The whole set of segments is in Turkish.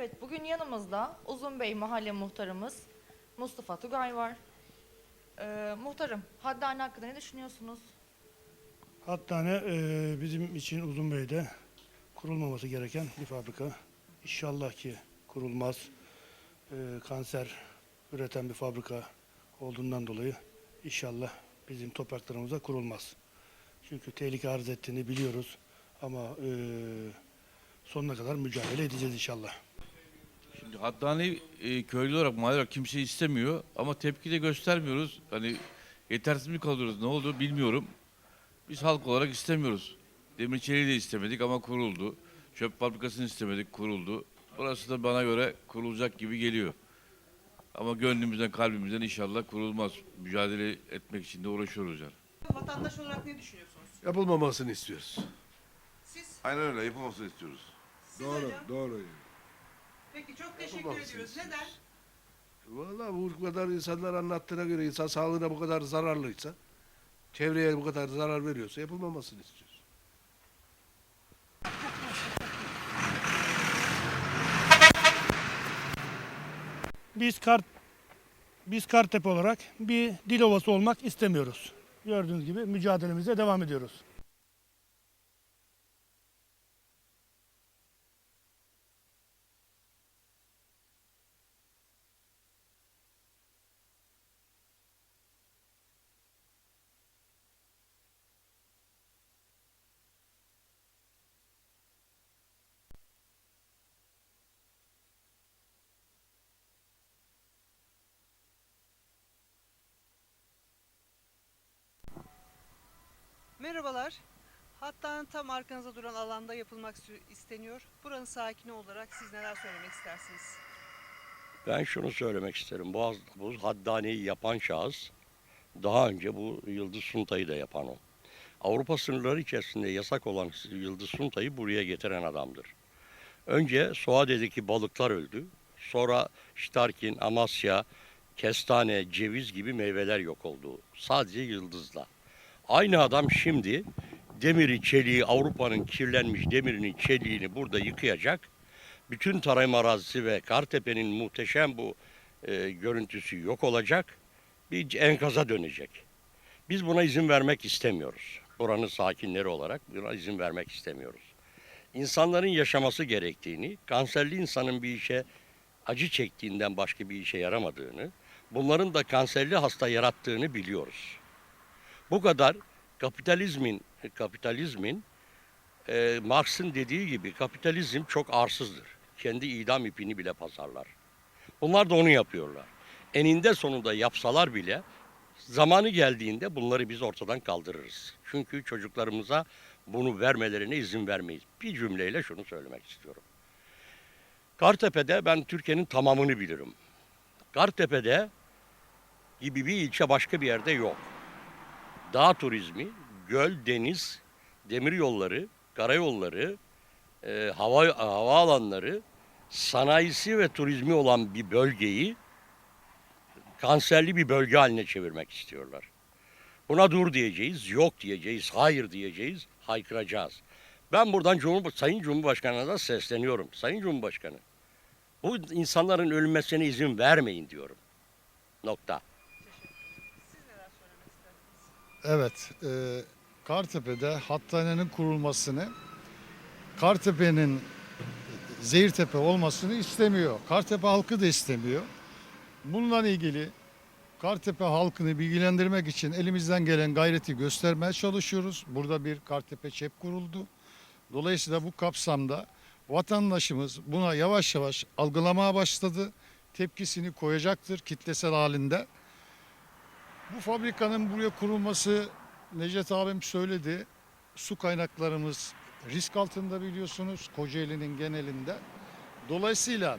Evet, bugün yanımızda Uzunbey Mahalle Muhtarımız Mustafa Tugay var. Ee, muhtarım, Haddane hakkında ne düşünüyorsunuz? Hattane e, bizim için Uzunbey'de kurulmaması gereken bir fabrika. İnşallah ki kurulmaz. E, kanser üreten bir fabrika olduğundan dolayı inşallah bizim topraklarımıza kurulmaz. Çünkü tehlike arz ettiğini biliyoruz ama e, sonuna kadar mücadele edeceğiz inşallah. Şimdi Haddane e, köylü olarak mahalle olarak kimse istemiyor ama tepki de göstermiyoruz. Hani yetersiz mi kalıyoruz ne oldu bilmiyorum. Biz halk olarak istemiyoruz. Demir çeliği de istemedik ama kuruldu. Çöp fabrikasını istemedik kuruldu. Burası da bana göre kurulacak gibi geliyor. Ama gönlümüzden kalbimizden inşallah kurulmaz. Mücadele etmek için de uğraşıyoruz yani. Vatandaş olarak ne düşünüyorsunuz? Yapılmamasını istiyoruz. Siz, Aynen öyle yapılmasını istiyoruz. siz Doğru, hocam. doğru. Peki çok teşekkür ediyoruz. Neden? Vallahi bu kadar insanlar anlattığına göre insan sağlığına bu kadar zararlıysa, çevreye bu kadar zarar veriyorsa yapılmamasını istiyoruz. Biz kart biz Kartepe olarak bir dil ovası olmak istemiyoruz. Gördüğünüz gibi mücadelemize devam ediyoruz. Merhabalar. Hatta'nın tam arkanızda duran alanda yapılmak isteniyor. Buranın sakini olarak siz neler söylemek istersiniz? Ben şunu söylemek isterim. Bu, bu haddaneyi yapan şahıs daha önce bu Yıldız Sunta'yı da yapan o. Avrupa sınırları içerisinde yasak olan Yıldız Sunta'yı buraya getiren adamdır. Önce Suade'deki balıklar öldü. Sonra Ştarkin, Amasya, kestane, ceviz gibi meyveler yok oldu. Sadece Yıldız'la. Aynı adam şimdi demiri, çeliği, Avrupa'nın kirlenmiş demirinin çeliğini burada yıkayacak bütün tarım arazisi ve Kartepe'nin muhteşem bu e, görüntüsü yok olacak. Bir enkaza dönecek. Biz buna izin vermek istemiyoruz. Buranın sakinleri olarak buna izin vermek istemiyoruz. İnsanların yaşaması gerektiğini, kanserli insanın bir işe acı çektiğinden başka bir işe yaramadığını, bunların da kanserli hasta yarattığını biliyoruz. Bu kadar kapitalizmin kapitalizmin e, Marx'ın dediği gibi kapitalizm çok arsızdır. Kendi idam ipini bile pazarlar. Bunlar da onu yapıyorlar. Eninde sonunda yapsalar bile zamanı geldiğinde bunları biz ortadan kaldırırız. Çünkü çocuklarımıza bunu vermelerine izin vermeyiz. Bir cümleyle şunu söylemek istiyorum. Kartepe'de ben Türkiye'nin tamamını bilirim. Kartepe'de gibi bir ilçe başka bir yerde yok. Dağ turizmi, göl, deniz, demir yolları, karayolları, e, hava havaalanları, sanayisi ve turizmi olan bir bölgeyi kanserli bir bölge haline çevirmek istiyorlar. Buna dur diyeceğiz, yok diyeceğiz, hayır diyeceğiz, haykıracağız. Ben buradan Cumhur, Sayın Cumhurbaşkanı'na da sesleniyorum. Sayın Cumhurbaşkanı, bu insanların ölmesine izin vermeyin diyorum. Nokta. Siz neler söylemek istersiniz? Evet, e, Kartepe'de hattanenin kurulmasını, Kartepe'nin Zehirtepe olmasını istemiyor. Kartepe halkı da istemiyor. Bununla ilgili Kartepe halkını bilgilendirmek için elimizden gelen gayreti göstermeye çalışıyoruz. Burada bir Kartepe ÇEP kuruldu. Dolayısıyla bu kapsamda vatandaşımız buna yavaş yavaş algılamaya başladı. Tepkisini koyacaktır kitlesel halinde. Bu fabrikanın buraya kurulması Necdet abim söyledi. Su kaynaklarımız risk altında biliyorsunuz Kocaeli'nin genelinde. Dolayısıyla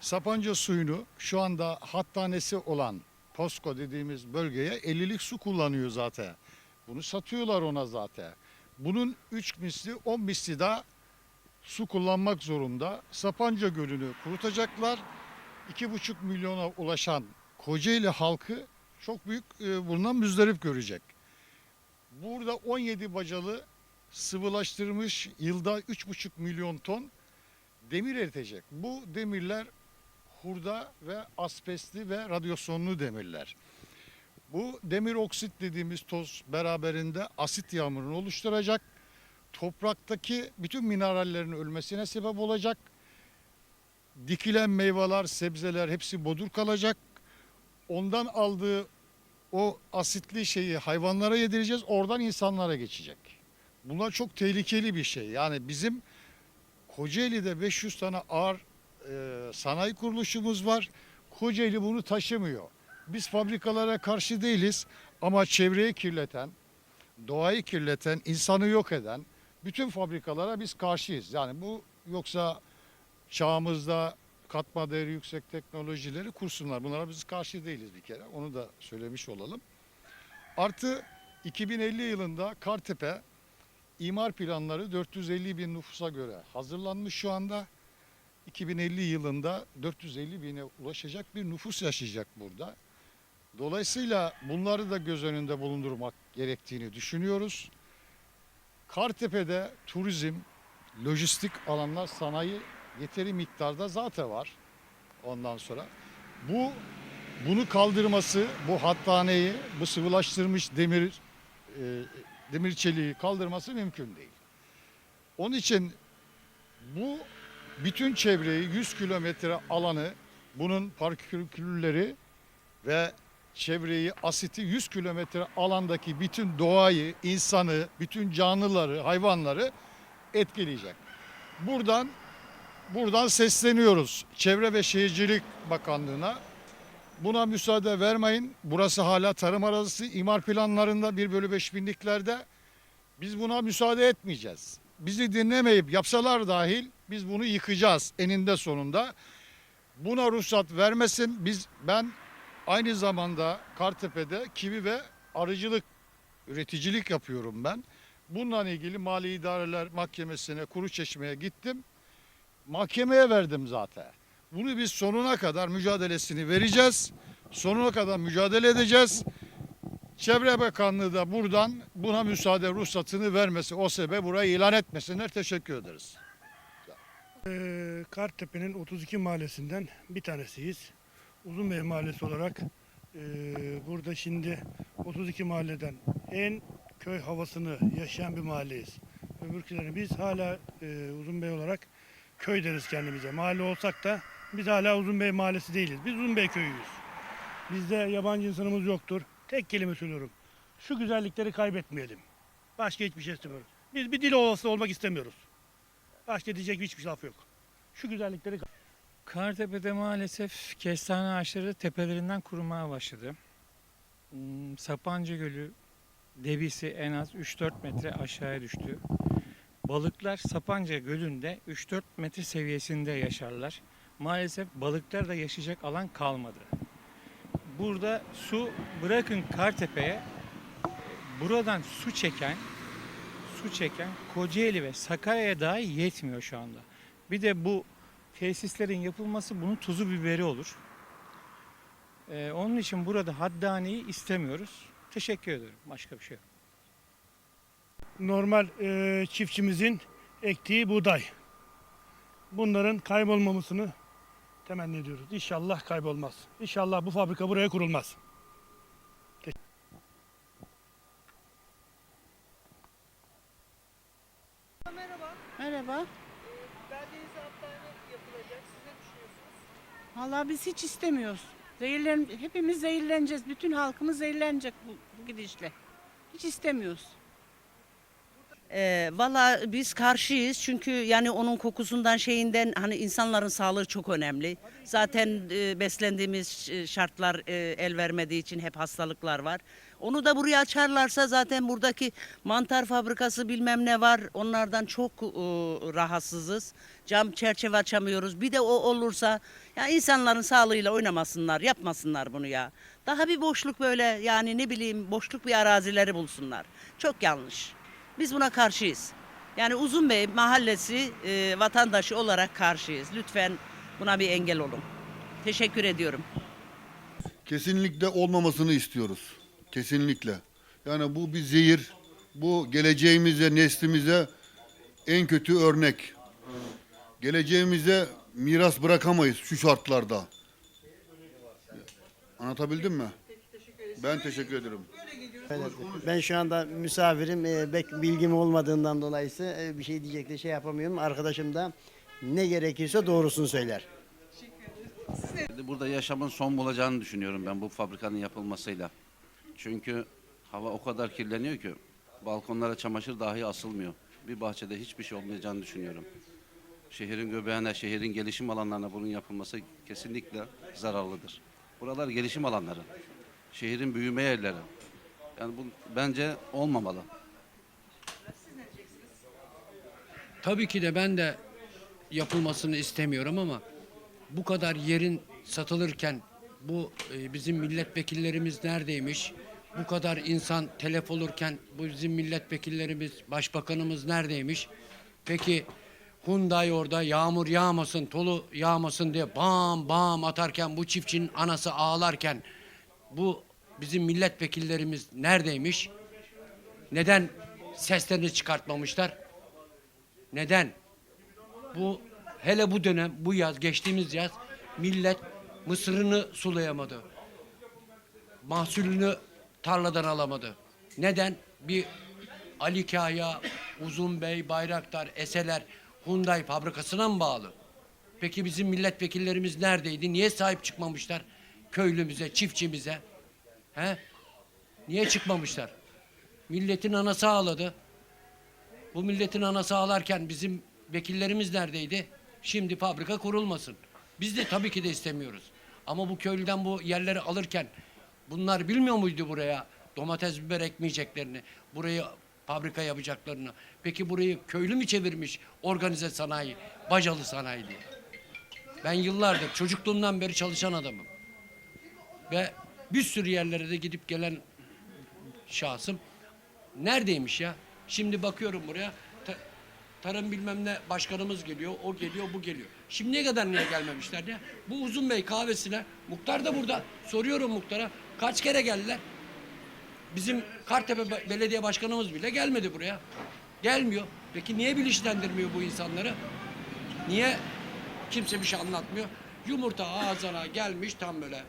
Sapanca suyunu şu anda hattanesi olan Posko dediğimiz bölgeye 50'lik su kullanıyor zaten. Bunu satıyorlar ona zaten. Bunun 3 misli 10 misli daha su kullanmak zorunda. Sapanca Gölü'nü kurutacaklar. 2,5 milyona ulaşan Kocaeli halkı çok büyük e, bundan müzdarip görecek. Burada 17 bacalı sıvılaştırmış yılda 3,5 milyon ton demir eritecek. Bu demirler hurda ve asbestli ve radyasyonlu demirler. Bu demir oksit dediğimiz toz beraberinde asit yağmurunu oluşturacak. Topraktaki bütün minerallerin ölmesine sebep olacak. Dikilen meyveler, sebzeler hepsi bodur kalacak. Ondan aldığı o asitli şeyi hayvanlara yedireceğiz. Oradan insanlara geçecek. Bunlar çok tehlikeli bir şey. Yani bizim Kocaeli'de 500 tane ağır e, sanayi kuruluşumuz var. Kocaeli bunu taşımıyor. Biz fabrikalara karşı değiliz ama çevreyi kirleten, doğayı kirleten, insanı yok eden bütün fabrikalara biz karşıyız. Yani bu yoksa çağımızda katma değeri yüksek teknolojileri kursunlar. Bunlara biz karşı değiliz bir kere. Onu da söylemiş olalım. Artı 2050 yılında Kartepe imar planları 450 bin nüfusa göre hazırlanmış şu anda. 2050 yılında 450 bine ulaşacak bir nüfus yaşayacak burada. Dolayısıyla bunları da göz önünde bulundurmak gerektiğini düşünüyoruz. Kartepe'de turizm, lojistik alanlar, sanayi yeteri miktarda zaten var. Ondan sonra bu bunu kaldırması, bu hattaneyi, bu sıvılaştırmış demir e, demir çeliği kaldırması mümkün değil. Onun için bu bütün çevreyi 100 kilometre alanı bunun parkülleri ve çevreyi asiti 100 kilometre alandaki bütün doğayı, insanı, bütün canlıları, hayvanları etkileyecek. Buradan buradan sesleniyoruz Çevre ve Şehircilik Bakanlığı'na. Buna müsaade vermeyin. Burası hala tarım arazisi. imar planlarında 1 bölü 5 binliklerde. Biz buna müsaade etmeyeceğiz. Bizi dinlemeyip yapsalar dahil biz bunu yıkacağız eninde sonunda. Buna ruhsat vermesin. Biz ben aynı zamanda Kartepe'de kivi ve arıcılık, üreticilik yapıyorum ben. Bununla ilgili Mali İdareler Mahkemesi'ne, Kuruçeşme'ye gittim. Mahkemeye verdim zaten. Bunu biz sonuna kadar mücadelesini vereceğiz. Sonuna kadar mücadele edeceğiz. Çevre Bakanlığı da buradan buna müsaade ruhsatını vermesi, o sebep burayı ilan etmesinler. Teşekkür ederiz. Ee, Kartepe'nin 32 mahallesinden bir tanesiyiz. Uzunbey Mahallesi olarak e, burada şimdi 32 mahalleden en köy havasını yaşayan bir mahalleyiz. Öbürkülerini biz hala e, Uzunbey olarak köy deriz kendimize. Mahalle olsak da biz hala Uzunbey Mahallesi değiliz. Biz Uzunbey köyüyüz. Bizde yabancı insanımız yoktur. Tek kelime söylüyorum. Şu güzellikleri kaybetmeyelim. Başka hiçbir şey istemiyoruz. Biz bir dil ovası olmak istemiyoruz. Başka diyecek hiçbir laf yok. Şu güzellikleri Kartepe'de maalesef kestane ağaçları tepelerinden kurumaya başladı. Hmm, Sapanca Gölü debisi en az 3-4 metre aşağıya düştü. Balıklar Sapanca Gölü'nde 3-4 metre seviyesinde yaşarlar. Maalesef balıklar da yaşayacak alan kalmadı. Burada su bırakın Kartepe'ye buradan su çeken su çeken Kocaeli ve Sakarya'ya dahi yetmiyor şu anda. Bir de bu tesislerin yapılması bunun tuzu biberi olur. Ee, onun için burada haddaneyi istemiyoruz. Teşekkür ederim. Başka bir şey yok. Normal e, çiftçimizin ektiği buğday. Bunların kaybolmamasını temenni ediyoruz. İnşallah kaybolmaz. İnşallah bu fabrika buraya kurulmaz. Merhaba. Merhaba. Beldenize hattane yapılacak. Siz ne düşünüyorsunuz? Vallahi biz hiç istemiyoruz. Zehirlen, hepimiz zehirleneceğiz. Bütün halkımız zehirlenecek bu, bu gidişle. Hiç istemiyoruz. Ee, Valla biz karşıyız çünkü yani onun kokusundan şeyinden hani insanların sağlığı çok önemli. Zaten e, beslendiğimiz e, şartlar e, el vermediği için hep hastalıklar var. Onu da buraya açarlarsa zaten buradaki mantar fabrikası bilmem ne var. Onlardan çok e, rahatsızız. Cam çerçeve açamıyoruz. Bir de o olursa ya insanların sağlığıyla oynamasınlar, yapmasınlar bunu ya. Daha bir boşluk böyle yani ne bileyim boşluk bir arazileri bulsunlar. Çok yanlış. Biz buna karşıyız. Yani Uzunbey mahallesi e, vatandaşı olarak karşıyız. Lütfen buna bir engel olun. Teşekkür ediyorum. Kesinlikle olmamasını istiyoruz. Kesinlikle. Yani bu bir zehir. Bu geleceğimize, neslimize en kötü örnek. geleceğimize miras bırakamayız şu şartlarda. Anlatabildim mi? Ben teşekkür ederim. Ben şu anda misafirim. E, bek bilgim olmadığından dolayı e, bir şey diyecek de şey yapamıyorum. Arkadaşım da ne gerekirse doğrusunu söyler. Burada yaşamın son bulacağını düşünüyorum ben bu fabrikanın yapılmasıyla. Çünkü hava o kadar kirleniyor ki balkonlara çamaşır dahi asılmıyor. Bir bahçede hiçbir şey olmayacağını düşünüyorum. Şehrin göbeğine, şehrin gelişim alanlarına bunun yapılması kesinlikle zararlıdır. Buralar gelişim alanları. Şehrin büyüme yerleri. Yani bu bence olmamalı. Tabii ki de ben de yapılmasını istemiyorum ama bu kadar yerin satılırken bu e, bizim milletvekillerimiz neredeymiş? Bu kadar insan telef olurken bu bizim milletvekillerimiz, başbakanımız neredeymiş? Peki Hyundai orada yağmur yağmasın, tolu yağmasın diye bam bam atarken bu çiftçinin anası ağlarken bu bizim milletvekillerimiz neredeymiş? Neden seslerini çıkartmamışlar? Neden? Bu hele bu dönem bu yaz geçtiğimiz yaz millet mısırını sulayamadı. Mahsulünü tarladan alamadı. Neden? Bir Ali Kaya, Uzun Bey, Bayraktar, Eseler Hyundai fabrikasına mı bağlı? Peki bizim milletvekillerimiz neredeydi? Niye sahip çıkmamışlar köylümüze, çiftçimize? He? Niye çıkmamışlar? Milletin anası ağladı. Bu milletin anası ağlarken bizim vekillerimiz neredeydi? Şimdi fabrika kurulmasın. Biz de tabii ki de istemiyoruz. Ama bu köylüden bu yerleri alırken bunlar bilmiyor muydu buraya domates biber ekmeyeceklerini, burayı fabrika yapacaklarını? Peki burayı köylü mü çevirmiş organize sanayi, bacalı sanayi diye? Ben yıllardır çocukluğumdan beri çalışan adamım. Ve bir sürü yerlere de gidip gelen şahsım. Neredeymiş ya? Şimdi bakıyorum buraya. ta- tarım bilmem ne başkanımız geliyor, o geliyor, bu geliyor. Şimdiye kadar niye gelmemişler ya? Bu Uzun Bey kahvesine, muhtar da burada. Soruyorum muhtara, kaç kere geldiler? Bizim Kartepe Be- Belediye Başkanımız bile gelmedi buraya. Gelmiyor. Peki niye bilinçlendirmiyor bu insanları? Niye kimse bir şey anlatmıyor? Yumurta ağzına gelmiş tam böyle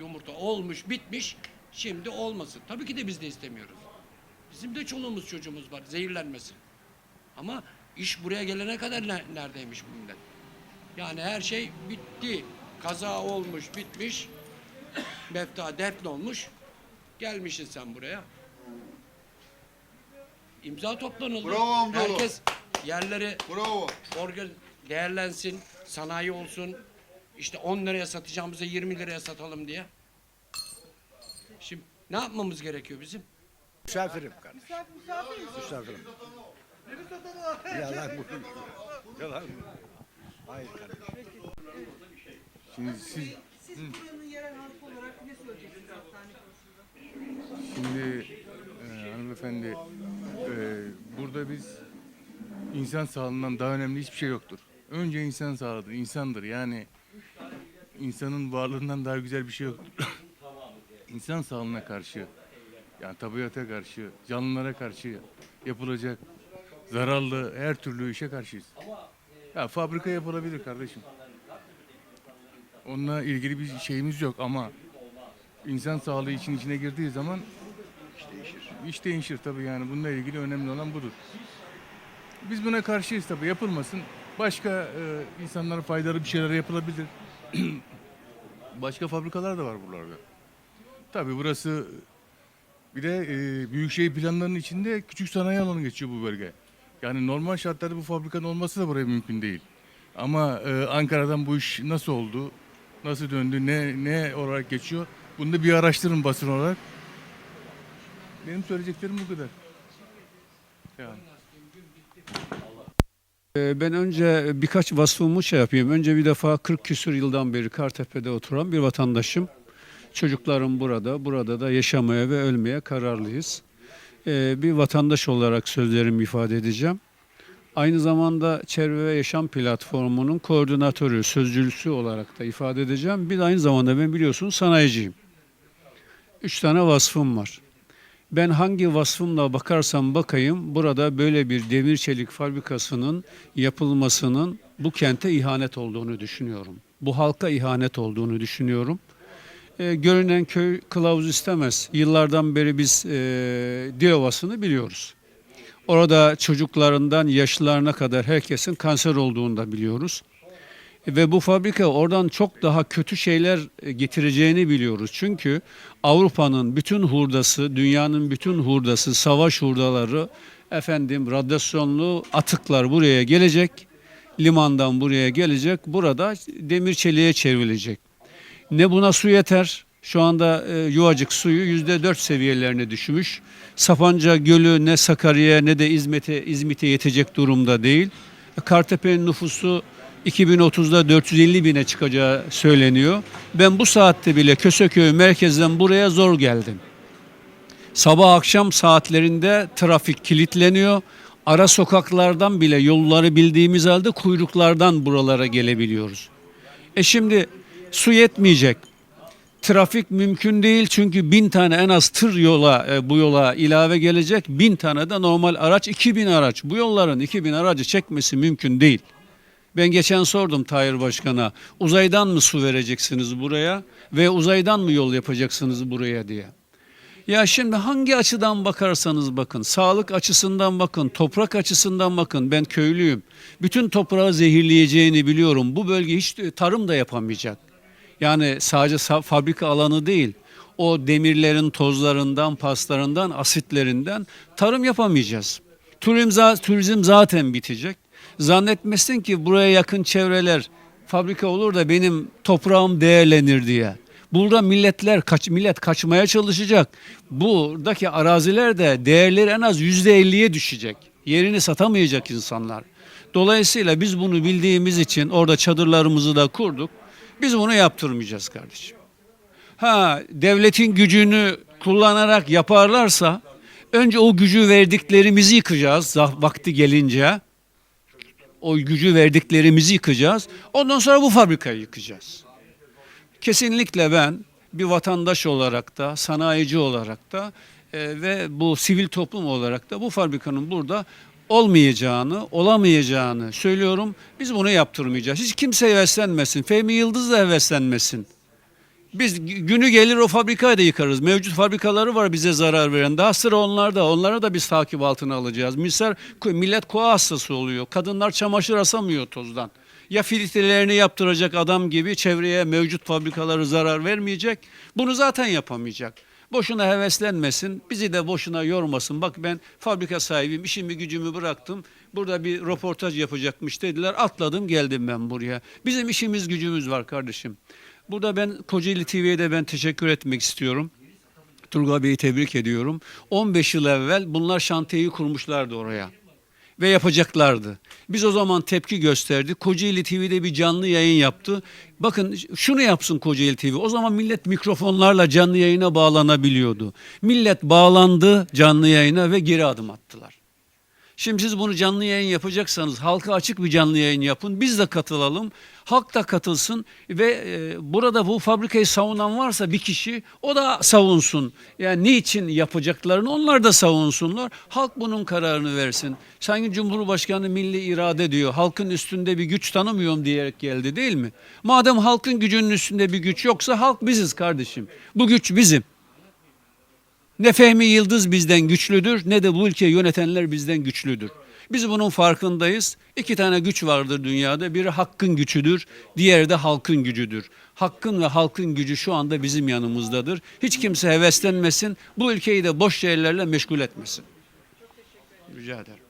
yumurta olmuş, bitmiş. Şimdi olmasın. Tabii ki de biz de istemiyoruz. Bizim de çoluğumuz çocuğumuz var zehirlenmesin. Ama iş buraya gelene kadar ne- neredeymiş bu millet? Yani her şey bitti. Kaza olmuş, bitmiş. Mefta defne olmuş. Gelmişsin sen buraya. İmza toplanıldı. Bravo amcaoğlu. Herkes yerleri Bravo. organ değerlensin, sanayi olsun. İşte 10 liraya satacağımıza 20 liraya satalım diye. Şimdi ne yapmamız gerekiyor bizim? Misafirim kardeş. Misafirim. Yalan bu. Yalan bu. Hayır kardeş. Şimdi siz Siz buranın yerel halkı olarak ne söyleyeceksiniz hastane konusunda? şimdi e, hanımefendi e, burada biz insan sağlığından daha önemli hiçbir şey yoktur. Önce insan sağlığıdır, insandır. Yani insanın varlığından daha güzel bir şey yoktur. insan sağlığına karşı, yani tabiata karşı, canlılara karşı yapılacak zararlı her türlü işe karşıyız. Ya fabrika yapılabilir kardeşim. Onunla ilgili bir şeyimiz yok ama insan sağlığı için içine girdiği zaman iş değişir. İş değişir tabii yani bununla ilgili önemli olan budur. Biz buna karşıyız tabii yapılmasın. Başka e, insanlara faydalı bir şeyler yapılabilir. Başka fabrikalar da var buralarda. Tabii burası bir de e, büyükşehir planlarının içinde küçük sanayi alanı geçiyor bu bölge. Yani normal şartlarda bu fabrikanın olması da buraya mümkün değil. Ama e, Ankara'dan bu iş nasıl oldu, nasıl döndü, ne ne olarak geçiyor? Bunu da bir araştırın basın olarak. Benim söyleyeceklerim bu kadar. Yani. Ee, Ben önce birkaç vasfımı şey yapayım. Önce bir defa 40 küsur yıldan beri Kartepe'de oturan bir vatandaşım. Çocuklarım burada, burada da yaşamaya ve ölmeye kararlıyız. Ee, Bir vatandaş olarak sözlerimi ifade edeceğim. Aynı zamanda Çevre ve Yaşam Platformu'nun koordinatörü, sözcüsü olarak da ifade edeceğim. Bir de aynı zamanda ben biliyorsunuz sanayiciyim. Üç tane vasfım var. Ben hangi vasfımla bakarsam bakayım burada böyle bir demir çelik fabrikasının yapılmasının bu kente ihanet olduğunu düşünüyorum. Bu halka ihanet olduğunu düşünüyorum. E, görünen köy kılavuz istemez. Yıllardan beri biz e, Dilovası'nı biliyoruz. Orada çocuklarından yaşlılarına kadar herkesin kanser olduğunu da biliyoruz. Ve bu fabrika oradan çok daha kötü şeyler e, getireceğini biliyoruz. Çünkü Avrupa'nın bütün hurdası, dünyanın bütün hurdası, savaş hurdaları, efendim radyasyonlu atıklar buraya gelecek. Limandan buraya gelecek. Burada demir çeliğe çevrilecek. Ne buna su yeter. Şu anda e, Yuvacık suyu yüzde dört seviyelerine düşmüş. Sapanca Gölü ne Sakarya'ya ne de İzmit'e İzmit'e yetecek durumda değil. Kartepe'nin nüfusu 2030'da 450 bine çıkacağı söyleniyor. Ben bu saatte bile Köseköy merkezden buraya zor geldim. Sabah akşam saatlerinde trafik kilitleniyor. Ara sokaklardan bile yolları bildiğimiz halde kuyruklardan buralara gelebiliyoruz. E şimdi su yetmeyecek. Trafik mümkün değil çünkü bin tane en az tır yola e, bu yola ilave gelecek. Bin tane de normal araç 2000 araç. Bu yolların 2000 aracı çekmesi mümkün değil. Ben geçen sordum Tahir Başkan'a uzaydan mı su vereceksiniz buraya ve uzaydan mı yol yapacaksınız buraya diye. Ya şimdi hangi açıdan bakarsanız bakın, sağlık açısından bakın, toprak açısından bakın. Ben köylüyüm. Bütün toprağı zehirleyeceğini biliyorum. Bu bölge hiç tarım da yapamayacak. Yani sadece sa- fabrika alanı değil. O demirlerin tozlarından, paslarından, asitlerinden tarım yapamayacağız. Turizm, turizm zaten bitecek. Zannetmesin ki buraya yakın çevreler fabrika olur da benim toprağım değerlenir diye. Burada milletler kaç millet kaçmaya çalışacak. Buradaki araziler de değerleri en az yüzde elliye düşecek. Yerini satamayacak insanlar. Dolayısıyla biz bunu bildiğimiz için orada çadırlarımızı da kurduk. Biz bunu yaptırmayacağız kardeşim. Ha devletin gücünü kullanarak yaparlarsa önce o gücü verdiklerimizi yıkacağız vakti gelince. O gücü verdiklerimizi yıkacağız. Ondan sonra bu fabrikayı yıkacağız. Kesinlikle ben bir vatandaş olarak da, sanayici olarak da e, ve bu sivil toplum olarak da bu fabrikanın burada olmayacağını, olamayacağını söylüyorum. Biz bunu yaptırmayacağız. Hiç kimse heveslenmesin. Fehmi Yıldız da heveslenmesin. Biz günü gelir o fabrikayı da yıkarız. Mevcut fabrikaları var bize zarar veren. Daha sıra onlarda. Onları da biz takip altına alacağız. Misal millet koa hastası oluyor. Kadınlar çamaşır asamıyor tozdan. Ya filtrelerini yaptıracak adam gibi çevreye mevcut fabrikaları zarar vermeyecek. Bunu zaten yapamayacak. Boşuna heveslenmesin, bizi de boşuna yormasın. Bak ben fabrika sahibiyim, işimi gücümü bıraktım. Burada bir röportaj yapacakmış dediler. Atladım geldim ben buraya. Bizim işimiz gücümüz var kardeşim. Burada ben Kocaeli TV'ye de ben teşekkür etmek istiyorum. Turgay Bey'i tebrik ediyorum. 15 yıl evvel bunlar şantiyeyi kurmuşlardı oraya ve yapacaklardı. Biz o zaman tepki gösterdik. Kocaeli TV'de bir canlı yayın yaptı. Bakın şunu yapsın Kocaeli TV. O zaman millet mikrofonlarla canlı yayına bağlanabiliyordu. Millet bağlandı canlı yayına ve geri adım attılar. Şimdi siz bunu canlı yayın yapacaksanız halka açık bir canlı yayın yapın. Biz de katılalım. Halk da katılsın ve e, burada bu fabrikayı savunan varsa bir kişi o da savunsun. Yani niçin yapacaklarını onlar da savunsunlar. Halk bunun kararını versin. Sanki Cumhurbaşkanı milli irade diyor. Halkın üstünde bir güç tanımıyorum diyerek geldi değil mi? Madem halkın gücünün üstünde bir güç yoksa halk biziz kardeşim. Bu güç bizim. Ne Fehmi Yıldız bizden güçlüdür ne de bu ülkeyi yönetenler bizden güçlüdür. Biz bunun farkındayız. İki tane güç vardır dünyada. Biri hakkın gücüdür, diğeri de halkın gücüdür. Hakkın ve halkın gücü şu anda bizim yanımızdadır. Hiç kimse heveslenmesin. Bu ülkeyi de boş şeylerle meşgul etmesin. Rica ederim.